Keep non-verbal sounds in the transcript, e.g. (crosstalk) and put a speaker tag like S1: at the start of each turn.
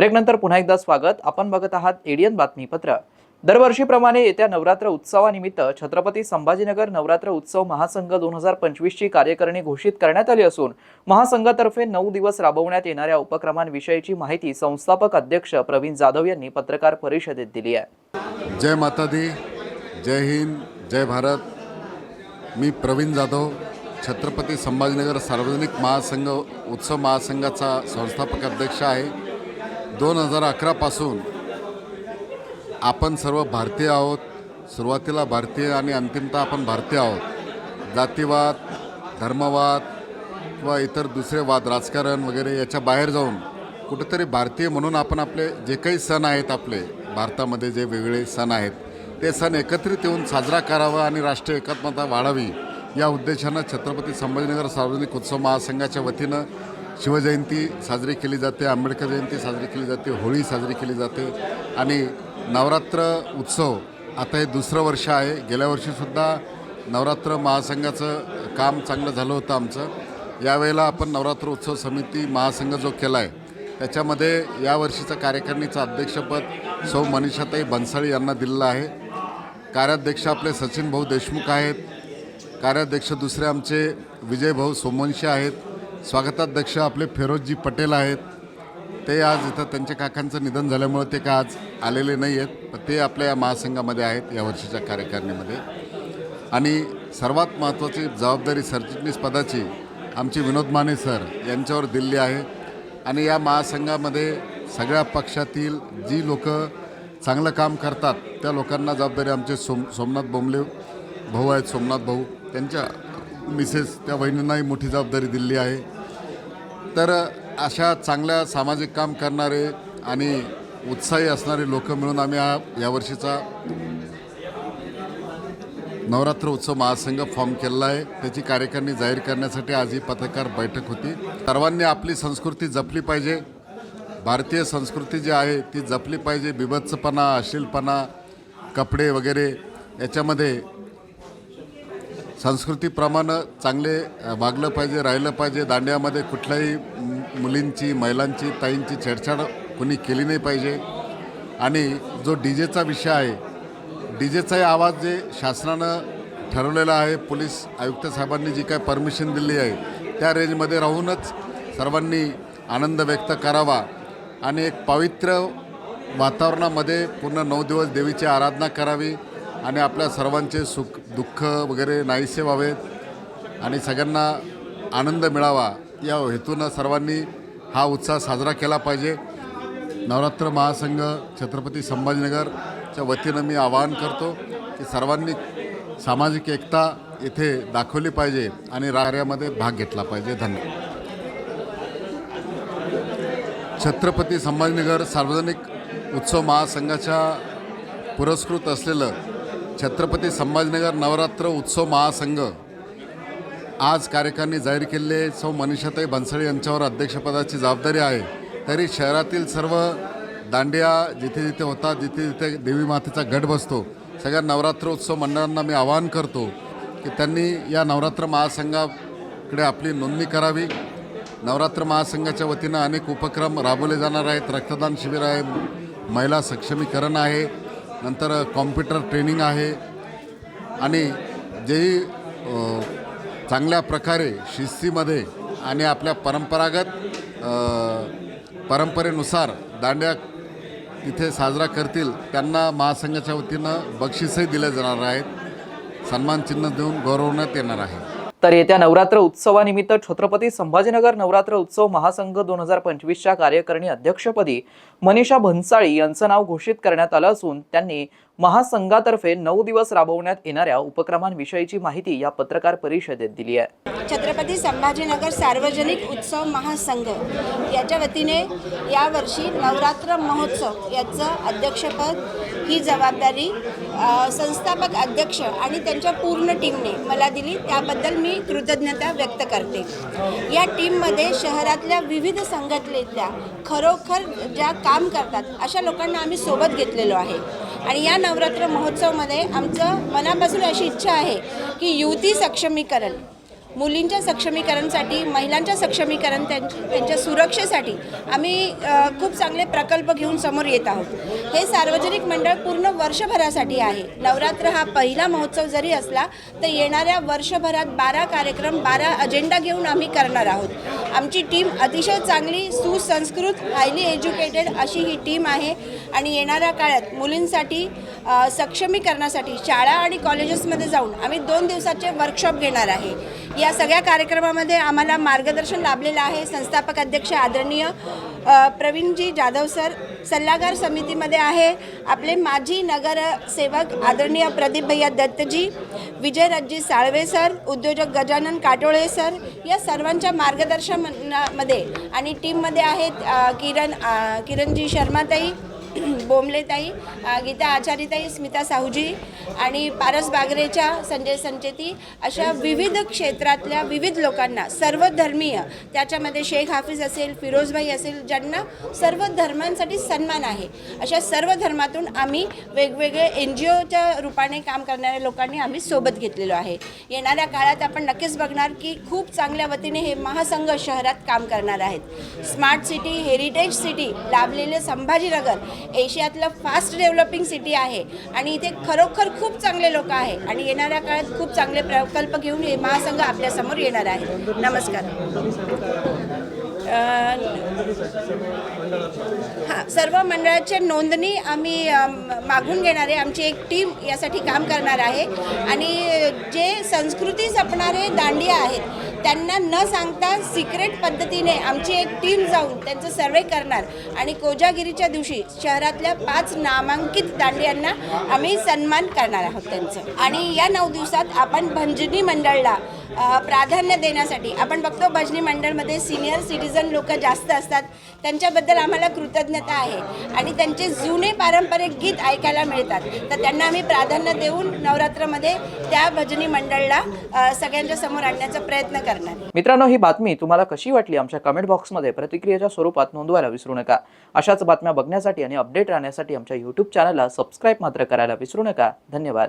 S1: ब्रेकनंतर पुन्हा एकदा स्वागत. आपण बघत आहात एडियन बातमीपत्र. दरवर्षीप्रमाणे येत्या नवरात्र उत्सवानिमित्त छत्रपती संभाजीनगर नवरात्र उत्सव महासंघ दोन हजार पंचवीसची कार्यकारिणी घोषित करण्यात आली असून महासंघातर्फे नऊ दिवस राबवण्यात येणाऱ्या उपक्रमांविषयीची माहिती संस्थापक अध्यक्ष प्रवीण जाधव यांनी पत्रकार परिषदेत दिली आहे.
S2: जय माता दी जय हिंद जय भारत. मी प्रवीण जाधव छत्रपती संभाजीनगर सार्वजनिक महासंघ उत्सव महासंघाचा संस्थापक अध्यक्ष आहे. दोन हजार अकरापासून आपण सर्व भारतीय आहोत. सुरुवातीला भारतीय आणि अंतिमतः आपण भारतीय आहोत. जातीवाद धर्मवाद किंवा इतर दुसरे वाद राजकारण वगैरे याच्या बाहेर जाऊन कुठेतरी भारतीय म्हणून आपण आपले जे काही सण आहेत आपले भारतामध्ये जे वेगळे सण आहेत ते सण एकत्रित येऊन साजरा करावा आणि राष्ट्रीय एकात्मता वाढावी या उद्देशानं छत्रपती संभाजीनगर सार्वजनिक उत्सव महासंघाच्या वतीनं शिवजयंती साजरी केली जाते आंबेडकर जयंती साजरी केली जाते होळी साजरी केली जाते आणि नवरात्र उत्सव आता हे दुसरं वर्ष आहे. गेल्या वर्षीसुद्धा नवरात्र महासंघाचं काम चांगलं झालं होतं आमचं. यावेळेला आपण नवरात्र उत्सव समिती महासंघ जो केला आहे त्याच्यामध्ये यावर्षीचं कार्यकारिणीचं अध्यक्षपद सौ मनीषाताई भन्साळी यांना दिलेलं आहे. कार्याध्यक्ष आपले सचिन भाऊ देशमुख आहेत. कार्याध्यक्ष दुसरे आमचे विजयभाऊ सोमवंशी आहेत. स्वागताध्यक्ष आपले फिरोजजी पटेल आहेत. ते आज इथं त्यांच्या काकांचं निधन झाल्यामुळे ते का आज आलेले नाही आहेत पण ते आपल्या या महासंघामध्ये आहेत या वर्षीच्या कार्यकारिणीमध्ये. आणि सर्वात महत्त्वाची जबाबदारी सरचिटणीस पदाची आमची विनोद माने सर यांच्यावर दिली आहे. आणि या महासंघामध्ये सगळ्या पक्षातील जी लोक चांगलं काम करतात त्या लोकांना जबाबदारी आमचे सोम सोमनाथ बोंबले भाऊ आहेत सोमनाथ भाऊ त्यांच्या मिसेस त्या बहिणींनाही मोठी जबाबदारी दिली आहे. तर अशा चांगल्या सामाजिक काम करणारे आणि उत्साही असणारे लोक मिळून आम्ही हा यावर्षीचा नवरात्र उत्सव महासंघ फॉर्म केलेला आहे. त्याची कार्यकारिणी जाहीर करण्यासाठी आज ही पत्रकार बैठक होती. सर्वांनी आपली संस्कृती जपली पाहिजे. भारतीय संस्कृती जी आहे ती जपली पाहिजे. बिभत्सपणा अश्लीलपणा कपडे वगैरे याच्यामध्ये संस्कृतीप्रमाणे चांगले वागलं पाहिजे राहिलं पाहिजे. दांड्यामध्ये कुठल्याही मुलींची महिलांची ताईंची छेडछाड कोणी केली नाही पाहिजे. आणि जो डी जेचा विषय आहे डी जेचाही आवाज जे शासनानं ठरवलेला आहे पोलीस आयुक्त साहेबांनी जी काय परमिशन दिली आहे त्या रेंजमध्ये राहूनच सर्वांनी आनंद व्यक्त करावा. आणि एक पवित्र वातावरणामध्ये पूर्ण नऊ दिवस देवीची आराधना करावी. आणि आपल्या सर्वांचे सुख दुःख वगैरे नाहीसे व्हावेत आणि सगळ्यांना आनंद मिळावा या हेतूनं सर्वांनी हा उत्साह साजरा केला पाहिजे. नवरात्र महासंघ छत्रपती संभाजीनगरच्या वतीनं मी आवाहन करतो की सर्वांनी सामाजिक एकता इथे दाखवली पाहिजे आणि कार्यामध्ये भाग घेतला पाहिजे. धन्यवाद. छत्रपती संभाजीनगर सार्वजनिक उत्सव महासंघाच्या पुरस्कृत असलेलं छत्रपती संभाजीनगर नवरात्र उत्सव महासंघ आज कार्यकारिणी जाहीर केलेले सौ मनीषाताई भन्सळे यांच्यावर अध्यक्षपदाची जबाबदारी आहे. तरी शहरातील सर्व दांडिया जिथे जिथे होतात जिथे जिथे देवी मातेचा गट बसतो सगळ्या नवरात्र उत्सव मंडळांना मी आवाहन करतो की त्यांनी या नवरात्र महासंघाकडे आपली नोंदणी करावी. नवरात्र महासंघाच्या वतीनं अनेक उपक्रम राबवले जाणार आहेत. रक्तदान शिबिर आहे महिला सक्षमीकरण आहे. नंतर कॉम्प्युटर ट्रेनिंग आहे. आणि जेही चांगल्या प्रकारे शिस्तीमध्ये आणि आपल्या परंपरागत परंपरेनुसार दांड्या तिथे साजरा करतील त्यांना महासंघाच्या वतीनं बक्षीसही दिले जाणार आहेत. सन्मान चिन्ह देऊन गौरवण्यात येणार आहे.
S1: तर येत्या नवरात्र उत्सवानिमित्त छत्रपती संभाजीनगर नवरात्र उत्सव महासंघ दोन हजार पंचवीसच्या कार्यकारिणी अध्यक्षपदी मनीषा भन्साळी यांचं नाव घोषित करण्यात आलं असून त्यांनी महासंघातर्फे नऊ दिवस राबवण्यात येणाऱ्या उपक्रमांविषयीची माहिती या पत्रकार परिषदेत दिली आहे.
S3: छत्रपती संभाजीनगर सार्वजनिक उत्सव महासंघ याच्या वतीने यावर्षी नवरात्र महोत्सव याचं अध्यक्षपद ही जबाबदारी संस्थापक अध्यक्ष आणि त्यांच्या पूर्ण टीमने मला दिली. त्याबद्दल मी कृतज्ञता व्यक्त करते. या टीममध्ये शहरातल्या विविध संघटनेतल्या खरोखर ज्या काम करतात अशा लोकांना आम्ही सोबत घेतलेलो आहे. आणि या नवरात्र महोत्सवमध्ये आमचं मनापासून अशी इच्छा आहे की युवती सक्षमीकरण. मुलींच्या सक्षमीकरणसाठी महिलांच्या सक्षमीकरण त्यांच्या त्यांच्या सुरक्षेसाठी आम्ही खूप चांगले प्रकल्प घेऊन समोर येत आहोत. हे सार्वजनिक मंडळ पूर्ण वर्षभरासाठी आहे. नवरात्र हा पहिला महोत्सव जरी असला तर येणाऱ्या वर्षभरात बारा कार्यक्रम बारा अजेंडा घेऊन आम्ही करणार आहोत. आमची टीम अतिशय चांगली सुसंस्कृत हायली एज्युकेटेड अशी ही टीम आहे. आणि येणाऱ्या काळात मुलींसाठी सक्षमीकरणासाठी शाळा आणि कॉलेजेसमध्ये जाऊन आम्ही दोन दिवसाचे वर्कशॉप घेणार आहे. या सगळ्या कार्यक्रमामध्ये आम्हाला मार्गदर्शन लाभलेलं आहे. संस्थापक अध्यक्ष आदरणीय प्रवीणजी जाधव सर सल्लागार समितीमध्ये आहे. आपले माजी नगरसेवक आदरणीय प्रदीप भैया दत्तजी विजयराजजी साळवे सर उद्योजक गजानन काटोळे सर या सर्वांच्या मार्गदर्शनामध्ये आणि टीममध्ये आहेत किरण किरणजी शर्माताई (clears throat) बोमलेताई गीता आचारीताई स्मिता साहूजी आणि पारस बागरेच्या संजय संचेती अशा विविध क्षेत्रातल्या विविध लोकांना सर्व धर्मीय त्याच्यामध्ये शेख हाफिज असेल फिरोजभाई असेल ज्यांना सर्व धर्मांसाठी सन्मान आहे. अशा सर्व धर्मातून आम्ही वेगवेगळे एन जी ओच्या रूपाने काम करणाऱ्या लोकांनी आम्ही सोबत घेतलेलो आहे. येणाऱ्या काळात आपण नक्कीच बघणार की खूप चांगल्या वतीने हे महासंघ शहरात काम करणार आहेत. स्मार्ट सिटी हेरिटेज सिटी लाभलेले संभाजीनगर एशियातलं फास्ट डेव्हलपिंग सिटी आहे. आणि इथे खरोखर खूप चांगले लोक आहे. आणि येणाऱ्या काळात खूप चांगले प्रकल्प घेऊन हे महासंघ आपल्यासमोर येणार आहे. नमस्कार. हां सर्व मंडळाच्या नोंदणी आम्ही मागून घेणार आहे. आमची एक टीम यासाठी काम करणार आहे. आणि जे संस्कृती जपणारे दांडिया आहेत त्यांना न सांगता सिक्रेट पद्धतीने आमची एक टीम जाऊन त्यांचं सर्वे करणार. आणि कोजागिरीच्या दिवशी शहरातल्या पाच नामांकित दांडियांना आम्ही सन्मान करणार आहोत त्यांचं. आणि या नऊ दिवसात आपण भंजनी मंडळला प्राधान्य देण्यासाठी. आपण बघतो भजनी मंडळमध्ये सिनियर सिटीजन लोक जास्त असतात. त्यांच्याबद्दल आम्हाला कृतज्ञता आहे. आणि त्यांचे जुने पारंपरिक गीत ऐकायला मिळतात. तर त्यांना आम्ही प्राधान्य देऊन नवरात्रामध्ये त्या भजनी मंडळला सगळ्यांच्या समोर आणण्याचा प्रयत्न करणार.
S1: मित्रांनो ही बातमी तुम्हाला कशी वाटली? आमच्या कमेंट बॉक्समध्ये प्रतिक्रियेच्या स्वरूपात नोंदवायला विसरू नका. अशाच बातम्या बघण्यासाठी आणि अपडेट राहण्यासाठी आमच्या यूट्यूब चॅनलला सबस्क्राईब मात्र करायला विसरू नका. धन्यवाद.